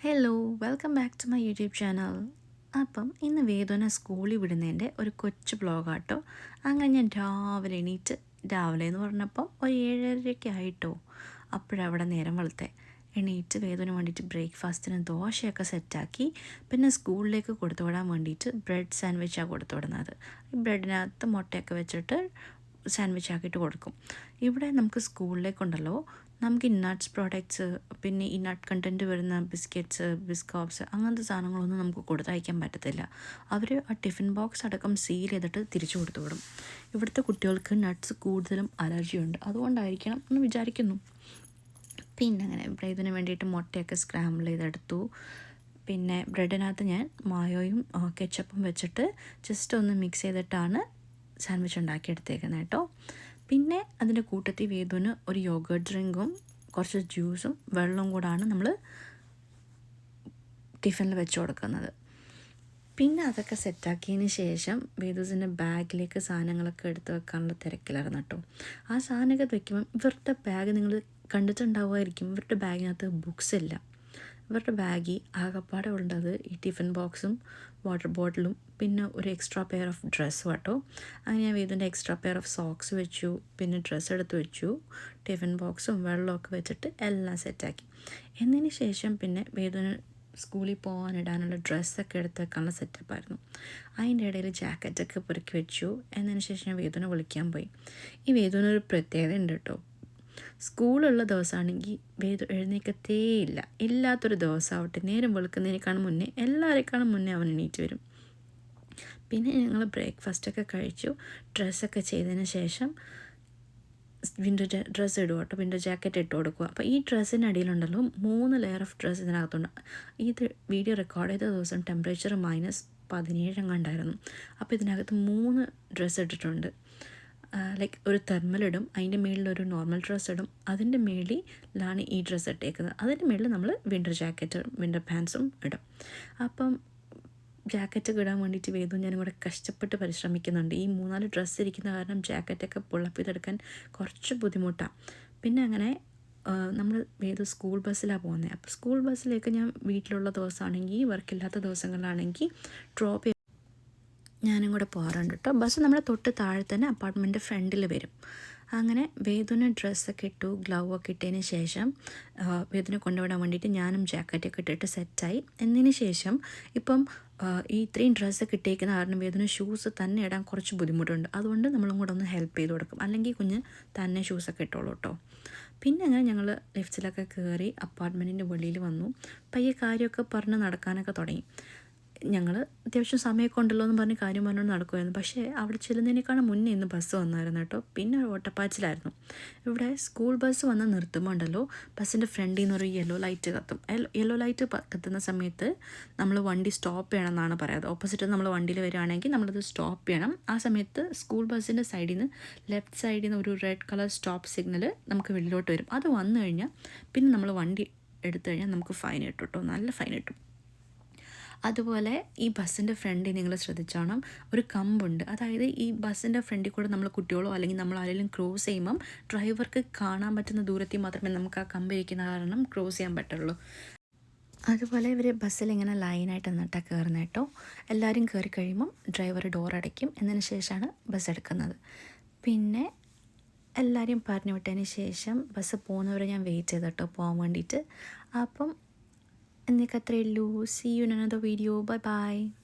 Hello welcome back to my YouTube channel അപ്പം ഇന്ന് വേദന സ്കൂളിൽ വിടുന്നതിന്റെ ഒരു കൊച്ചു ബ്ലോഗാട്ടോ അങ്ങനെ ഞാൻ രാവിലെ എണീറ്റ് രാവിലെ എന്ന് പറഞ്ഞപ്പം ഒരു ഏഴരയ്ക്ക് ആയിട്ടോ. അപ്പോഴവിടെ നേരം വെളുത്തെ. എണീറ്റ് വേദന വേണ്ടിയിട്ട് ബ്രേക്ക്ഫാസ്റ്റിന് ദോശയൊക്കെ സെറ്റാക്കി പിന്നെ സ്കൂളിലേക്ക് കൊടുത്തു വിടാൻ വേണ്ടിയിട്ട് ബ്രെഡ് സാൻഡ്വിച്ചാണ് കൊടുത്തു വിടുന്നത് ബ്രെഡിനകത്ത് മുട്ടയൊക്കെ വെച്ചിട്ട് സാൻഡ്വിച്ച് ആക്കിയിട്ട് കൊടുക്കും. ഇവിടെ നമുക്ക് സ്കൂളിലേക്കുണ്ടല്ലോ. നമുക്ക് ഈ നട്ട്സ് പ്രോഡക്റ്റ്സ് പിന്നെ ഈ നട്ട് കണ്ടന്റ് വരുന്ന ബിസ്ക്കറ്റ്സ് ബിസ്കോപ്സ് അങ്ങനത്തെ സാധനങ്ങളൊന്നും നമുക്ക് കൊടുത്തയക്കാൻ പറ്റത്തില്ല. അവർ ആ ടിഫിൻ ബോക്സ് അടക്കം സീൽ ചെയ്തിട്ട് തിരിച്ചു കൊടുത്തു വിടും. ഇവിടുത്തെ കുട്ടികൾക്ക് നട്ട്സ് കൂടുതലും അലർജിയുണ്ട് അതുകൊണ്ടായിരിക്കണം എന്ന് വിചാരിക്കുന്നു. പിന്നെ അങ്ങനെ ഇവിടെ ഇതിന് വേണ്ടിയിട്ട് മുട്ടയൊക്കെ സ്ക്രാമ്പിൾ ചെയ്തെടുത്തു. പിന്നെ ബ്രെഡിനകത്ത് ഞാൻ മായോയും കെച്ചപ്പും വെച്ചിട്ട് ജസ്റ്റ് ഒന്ന് മിക്സ് ചെയ്തിട്ടാണ് സാൻഡ്വിച്ച് ഉണ്ടാക്കിയെടുത്തേക്കുന്നത് കേട്ടോ. പിന്നെ അതിന്റെ കൂട്ടത്തിൽ വേദുവിന് ഒരു യോഗ ഡ്രിങ്കും കുറച്ച് ജ്യൂസും വെള്ളവും കൂടാണ് നമ്മൾ ടിഫിനിൽ വെച്ച് കൊടുക്കുന്നത്. പിന്നെ അതൊക്കെ സെറ്റാക്കിയതിന് ശേഷം വേദൂസിന്റെ ബാഗിലേക്ക് സാധനങ്ങളൊക്കെ എടുത്ത് വെക്കാനുള്ള തിരക്കിലായിരുന്നു കേട്ടോ. ആ സാധനമൊക്കെ വെക്കുമ്പം ഇവരുടെ ബാഗ് നിങ്ങൾ കണ്ടിട്ടുണ്ടാവുമായിരിക്കും. ഇവരുടെ ബാഗിനകത്ത് ബുക്സ് ഇല്ല. ഇവരുടെ ബാഗിൽ ആകപ്പാടെ ഉള്ളത് ഈ ടിഫിൻ ബോക്സും വാട്ടർ ബോട്ടിലും. പിന്നെ ഒരു എക്സ്ട്രാ പെയർ ഓഫ് ഡ്രസ്സ് കേട്ടോ. അങ്ങനെ ഞാൻ വീതിന്റെ എക്സ്ട്രാ പെയർ ഓഫ് സോക്സ് വെച്ചു പിന്നെ ഡ്രസ്സ് എടുത്ത് വെച്ചു ടിഫിൻ ബോക്സും വെള്ളമൊക്കെ വെച്ചിട്ട് എല്ലാം സെറ്റാക്കി എന്നതിന് ശേഷം പിന്നെ വേദന സ്കൂളിൽ പോകാനിടാനുള്ള ഡ്രസ്സൊക്കെ എടുത്ത് വെക്കാനുള്ള സെറ്റപ്പായിരുന്നു അതിന്റെ ഇടയിൽ ജാക്കറ്റൊക്കെ പെറുക്കി വെച്ചു. എന്നതിന് ശേഷം ഞാൻ വേദന വിളിക്കാൻ പോയി. ഈ വേദനൊരു പ്രത്യേകത ഉണ്ട് കേട്ടോ. സ്കൂളുള്ള ദിവസമാണെങ്കിൽ വേദ എഴുന്നേക്കത്തേ ഇല്ല ഇല്ലാത്തൊരു ദിവസമാവട്ടെ. നേരം വെളുക്കുന്നതിനേക്കാളും മുന്നേ എല്ലാവരെക്കാളും മുന്നേ അവൻ എണീറ്റ് വരും. പിന്നെ ഞങ്ങൾ ബ്രേക്ക്ഫാസ്റ്റൊക്കെ കഴിച്ചു. ഡ്രസ്സൊക്കെ ചെയ്തതിന് ശേഷം വിന്റർ ഡ്രസ്സ് ഇടുക കേട്ടോ. വിൻഡോ ജാക്കറ്റ് ഇട്ട് കൊടുക്കുക. അപ്പോൾ ഈ ഡ്രസ്സിന്റെ അടിയിലുണ്ടല്ലോ മൂന്ന് ലെയർ ഓഫ് ഡ്രസ്സ് ഇതിനകത്തുണ്ട്. ഇത് വീഡിയോ റെക്കോർഡ് ചെയ്ത ദിവസം ടെമ്പറേച്ചർ മൈനസ് പതിനേഴ് എങ്ങാണ്ടായിരുന്നു. അപ്പോൾ ഇതിനകത്ത് മൂന്ന് ഡ്രസ്സ് ഇട്ടിട്ടുണ്ട്. ലൈക്ക് ഒരു തെർമലിടും അതിന്റെ മേളിൽ ഒരു നോർമൽ ഡ്രസ്സ് ഇടും. അതിന്റെ മേളിലാണ് ഈ ഡ്രസ്സ് ഇട്ടേക്കുന്നത്. അതിന്റെ മുകളിൽ നമ്മൾ വിന്റർ ജാക്കറ്റും വിന്റർ പാൻസും ഇടും. അപ്പം ജാക്കറ്റ് ഇടാൻ വേണ്ടിയിട്ട് വേദവും ഞാനും കൂടെ കഷ്ടപ്പെട്ട് പരിശ്രമിക്കുന്നുണ്ട്. ഈ മൂന്നാൽ ഡ്രസ്സ് ഇരിക്കുന്ന കാരണം ജാക്കറ്റൊക്കെ പുള്ളപ്പ് ചെയ്തെടുക്കാൻ കുറച്ച് ബുദ്ധിമുട്ടാണ് പിന്നെ അങ്ങനെ നമ്മൾ വേദ സ്കൂൾ ബസ്സിലാണ് പോകുന്നത് അപ്പോൾ സ്കൂൾ ബസ്സിലേക്ക് ഞാൻ വീട്ടിലുള്ള ദിവസമാണെങ്കിൽ വർക്കില്ലാത്ത ദിവസങ്ങളിലാണെങ്കിൽ ഡ്രോപ്പ് ഞാനും കൂടെ പോകാറുണ്ട് കേട്ടോ ബസ് നമ്മുടെ തൊട്ട് താഴെ തന്നെ അപ്പാർട്ട്മെന്റ് ഫ്രണ്ടിൽ വരും. അങ്ങനെ വേദുവിന് ഡ്രസ്സൊക്കെ ഇട്ടു ഗ്ലൗ ഒക്കെ ഇട്ടതിന് ശേഷം വേദുവിനെ കൊണ്ടുവിടാൻ വേണ്ടിയിട്ട് ഞാനും ജാക്കറ്റൊക്കെ ഇട്ടിട്ട് സെറ്റായി എന്നതിന് ശേഷം ഇപ്പം ഈ ഇത്രയും ഡ്രസ്സ് ഇട്ടേക്കുന്ന കാരണം വേദന ഷൂസ് തന്നെ ഇടാൻ കുറച്ച് ബുദ്ധിമുട്ടുണ്ട്. അതുകൊണ്ട് നമ്മളും കൂടെ ഒന്ന് ഹെൽപ്പ് ചെയ്ത് കൊടുക്കും. അല്ലെങ്കിൽ കുഞ്ഞ് തന്നെ ഷൂസൊക്കെ ഇട്ടോളൂ കേട്ടോ പിന്നെ അങ്ങനെ ഞങ്ങൾ ലിഫ്റ്റിലൊക്കെ കയറി അപ്പാർട്ട്മെന്റിന്റെ വെളിയിൽ വന്നു. പയ്യെ കാര്യമൊക്കെ പറഞ്ഞ് നടക്കാനൊക്കെ തുടങ്ങി. ഞങ്ങൾ അത്യാവശ്യം സമയമൊക്കെ ഉണ്ടല്ലോ എന്ന് പറഞ്ഞ് കാര്യം പറഞ്ഞുകൊണ്ട് നടക്കുമായിരുന്നു പക്ഷേ അവിടെ ചെല്ലുന്നതിനേക്കാളും മുന്നേ ഇന്ന് ബസ് വന്നായിരുന്നു കേട്ടോ. പിന്നെ ഒരു ഓട്ടപ്പാച്ചിലായിരുന്നു. ഇവിടെ സ്കൂൾ ബസ് വന്ന് നിർത്തുമ്പോൾ ഉണ്ടല്ലോ ബസ്സിന്റെ ഫ്രണ്ടിൽ നിന്ന് ഒരു യെല്ലോ ലൈറ്റ് കത്തും. യെല്ലോ ലൈറ്റ് കത്തുന്ന സമയത്ത് നമ്മൾ വണ്ടി സ്റ്റോപ്പ് ചെയ്യണം എന്നാണ് പറയുന്നത് ഓപ്പോസിറ്റ് നമ്മൾ വണ്ടിയിൽ വരികയാണെങ്കിൽ നമ്മളത് സ്റ്റോപ്പ് ചെയ്യണം. ആ സമയത്ത് സ്കൂൾ ബസ്സിന്റെ സൈഡിൽ നിന്ന് ലെഫ്റ്റ് സൈഡിൽ നിന്ന് ഒരു റെഡ് കളർ സ്റ്റോപ്പ് സിഗ്നൽ നമുക്ക് വെളിയിലോട്ട് വരും. അത് വന്നു കഴിഞ്ഞാൽ പിന്നെ നമ്മൾ വണ്ടി എടുത്തു കഴിഞ്ഞാൽ നമുക്ക് ഫൈൻ കിട്ടും കേട്ടോ. നല്ല ഫൈൻ കിട്ടും. അതുപോലെ ഈ ബസ്സിന്റെ ഫ്രണ്ടിൽ നിങ്ങൾ ശ്രദ്ധിച്ചോണം ഒരു കമ്പുണ്ട്. അതായത് ഈ ബസ്സിന്റെ ഫ്രണ്ടിൽ കൂടെ നമ്മൾ കുട്ടികളോ അല്ലെങ്കിൽ നമ്മൾ ആരെങ്കിലും ക്രോസ് ചെയ്യുമ്പം ഡ്രൈവർക്ക് കാണാൻ പറ്റുന്ന ദൂരത്തിൽ മാത്രമേ നമുക്ക് ആ കമ്പ് ഇരിക്കുന്ന കാരണം ക്രോസ് ചെയ്യാൻ പറ്റുള്ളൂ. അതുപോലെ ഇവർ ബസ്സിൽ ഇങ്ങനെ ലൈനായിട്ട് നിന്നിട്ടാണ് കയറുന്നത് കേട്ടോ. എല്ലാവരും കയറി കഴിയുമ്പം ഡ്രൈവർ ഡോർ അടയ്ക്കും. എന്നതിന് ശേഷമാണ് ബസ് എടുക്കുന്നത്. പിന്നെ എല്ലാവരെയും പറഞ്ഞു വിട്ടതിന് ശേഷം ബസ് പോകുന്നവരെ ഞാൻ വെയിറ്റ് ചെയ്ത് കേട്ടോ പോകാൻ വേണ്ടിയിട്ട്. അപ്പം And Nekatrelu. See you in another video. Bye bye.